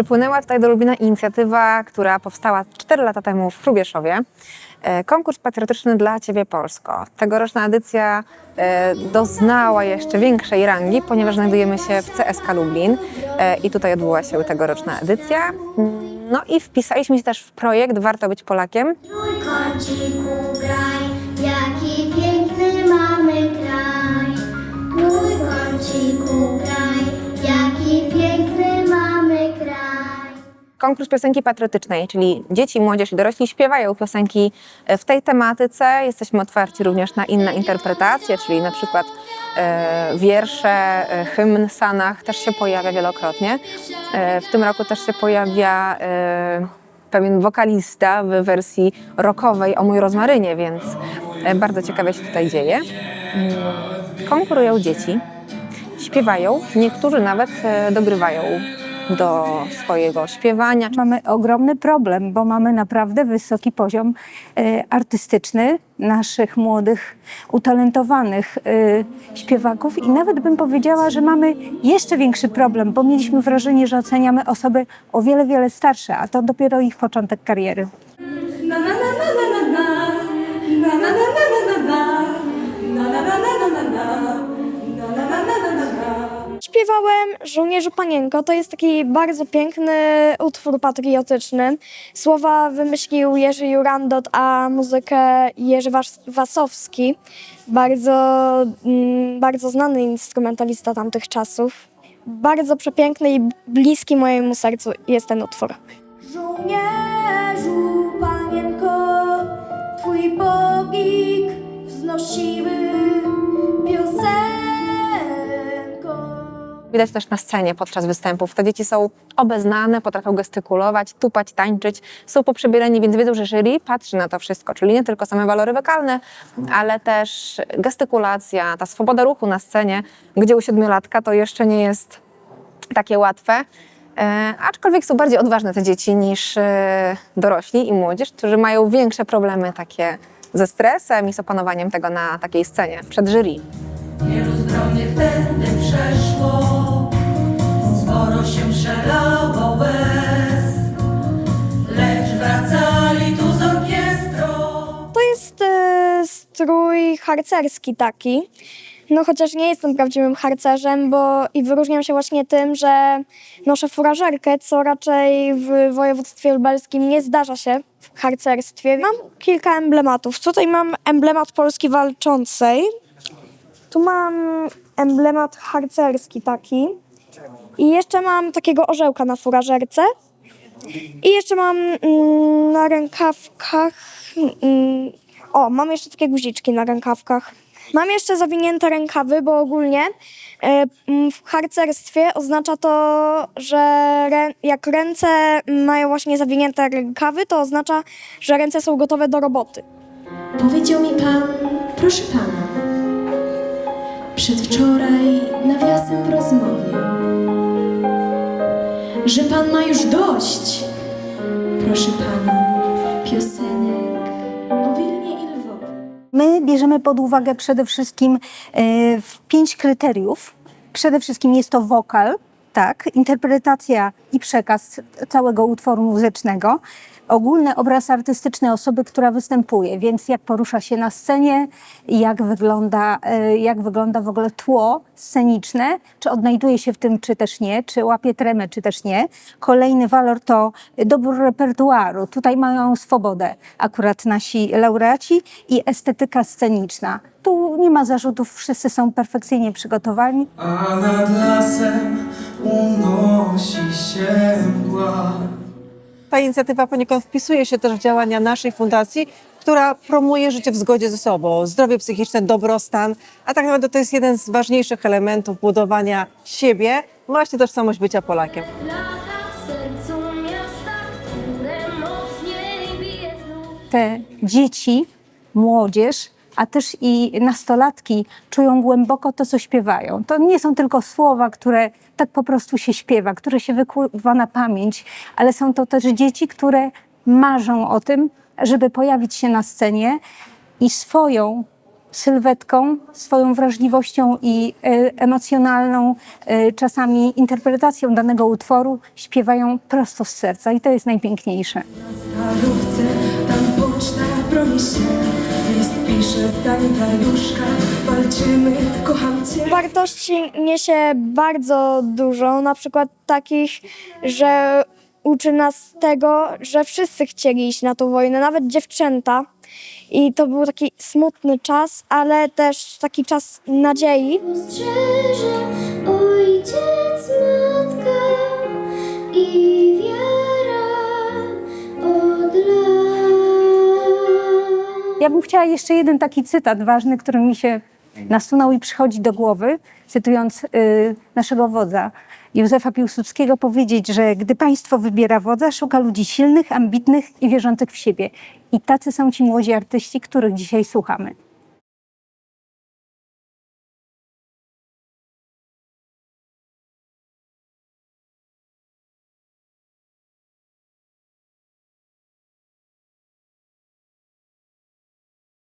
Przypłynęła tutaj do Lublina inicjatywa, która powstała 4 lata temu w Hrubieszowie. E, Konkurs patriotyczny dla Ciebie Polsko. Tegoroczna edycja e, doznała jeszcze większej rangi, ponieważ znajdujemy się w CSK Lublin e, i tutaj odbyła się tegoroczna edycja. No i wpisaliśmy się też w projekt Warto być Polakiem. Jaki piękny mamy kraj. Trójkąciku graj, konkurs piosenki patriotycznej, czyli dzieci, młodzież i dorośli śpiewają piosenki e, w tej tematyce. Jesteśmy otwarci również na inne interpretacje, czyli na przykład e, wiersze, e, hymn Sanach też się pojawia wielokrotnie. E, w tym roku też się pojawia e, pewien wokalista w wersji rockowej o mój rozmarynie, więc e, bardzo ciekawie się tutaj dzieje. Mm, Konkurują dzieci, śpiewają, niektórzy nawet e, dogrywają do swojego śpiewania. Mamy ogromny problem, bo mamy naprawdę wysoki poziom e, artystyczny naszych młodych, utalentowanych e, śpiewaków i nawet bym powiedziała, że mamy jeszcze większy problem, bo mieliśmy wrażenie, że oceniamy osoby o wiele, wiele starsze, a to dopiero ich początek kariery. Na na na na na na na na Śpiewałem Żołnierzu Panienko. To jest taki bardzo piękny utwór patriotyczny. Słowa wymyślił Jerzy Jurandot, a muzykę Jerzy Was- Wasowski. Bardzo, mm, bardzo znany instrumentalista tamtych czasów. Bardzo przepiękny i bliski mojemu sercu jest ten utwór. Żołnierzu, panienko, twój bogik wznosimy Widać też na scenie podczas występów. Te dzieci są obeznane, potrafią gestykulować, tupać, tańczyć, są poprzebierani, więc wiedzą, że jury patrzy na to wszystko, czyli nie tylko same walory wokalne, ale też gestykulacja, ta swoboda ruchu na scenie, gdzie u siedmiolatka to jeszcze nie jest takie łatwe. E, aczkolwiek są bardziej odważne te dzieci niż e, dorośli i młodzież, którzy mają większe problemy takie ze stresem i z opanowaniem tego na takiej scenie przed jury. Zdrowych tędy przeszło, sporo się szalało łez, lecz wracali tu z orkiestrą. To jest e, strój harcerski taki. No chociaż nie jestem prawdziwym harcerzem, bo i wyróżniam się właśnie tym, że noszę furażerkę, co raczej w województwie lubelskim nie zdarza się w harcerstwie. Mam kilka emblematów. Tutaj mam emblemat Polski Walczącej. Tu mam emblemat harcerski taki. I jeszcze mam takiego orzełka na furażerce. I jeszcze mam mm, na rękawkach. Mm, o, mam jeszcze takie guziczki na rękawkach. Mam jeszcze zawinięte rękawy, bo ogólnie e, mm, w harcerstwie oznacza to, że jak ręce mają właśnie zawinięte rękawy, to oznacza, że ręce są gotowe do roboty. Powiedział mi pan, proszę pana, przedwczoraj nawiasem w rozmowie, że pan ma już dość, proszę pana, piosenek o Wilnie i Lwowie. My bierzemy pod uwagę przede wszystkim e, pięć kryteriów. Przede wszystkim jest to wokal, tak, interpretacja i przekaz całego utworu muzycznego, ogólny obraz artystyczny osoby, która występuje, więc jak porusza się na scenie, jak wygląda, e, jak wygląda w ogóle tło sceniczne, czy odnajduje się w tym, czy też nie, czy łapie tremę, czy też nie. Kolejny walor to dobór repertuaru. Tutaj mają swobodę akurat nasi laureaci i estetyka sceniczna. Tu nie ma zarzutów, wszyscy są perfekcyjnie przygotowani. A nad lasem unosi się mgła. Ta inicjatywa poniekąd wpisuje się też w działania naszej fundacji, która promuje życie w zgodzie ze sobą, zdrowie psychiczne, dobrostan, a tak naprawdę to jest jeden z ważniejszych elementów budowania siebie, właśnie tożsamość bycia Polakiem. Lata w sercu miasta, które mocniej bije znów. te dzieci, młodzież, a też i nastolatki czują głęboko to, co śpiewają. To nie są tylko słowa, które tak po prostu się śpiewa, które się wykuwa na pamięć, ale są to też dzieci, które marzą o tym, żeby pojawić się na scenie i swoją sylwetką, swoją wrażliwością i e, emocjonalną, e, czasami interpretacją danego utworu śpiewają prosto z serca i to jest najpiękniejsze. starówce, tam poczta broni. List pisze sanitariuszka, walczymy, kocham cię. Wartości niesie bardzo dużo, na przykład takich, że uczy nas tego, że wszyscy chcieli iść na tą wojnę, nawet dziewczęta. I to był taki smutny czas, ale też taki czas nadziei. Ja bym chciała jeszcze jeden taki cytat ważny, który mi się nasunął i przychodzi do głowy, cytując y, naszego wodza Józefa Piłsudskiego, powiedzieć, że gdy państwo wybiera wodza, szuka ludzi silnych, ambitnych i wierzących w siebie. I tacy są ci młodzi artyści, których dzisiaj słuchamy.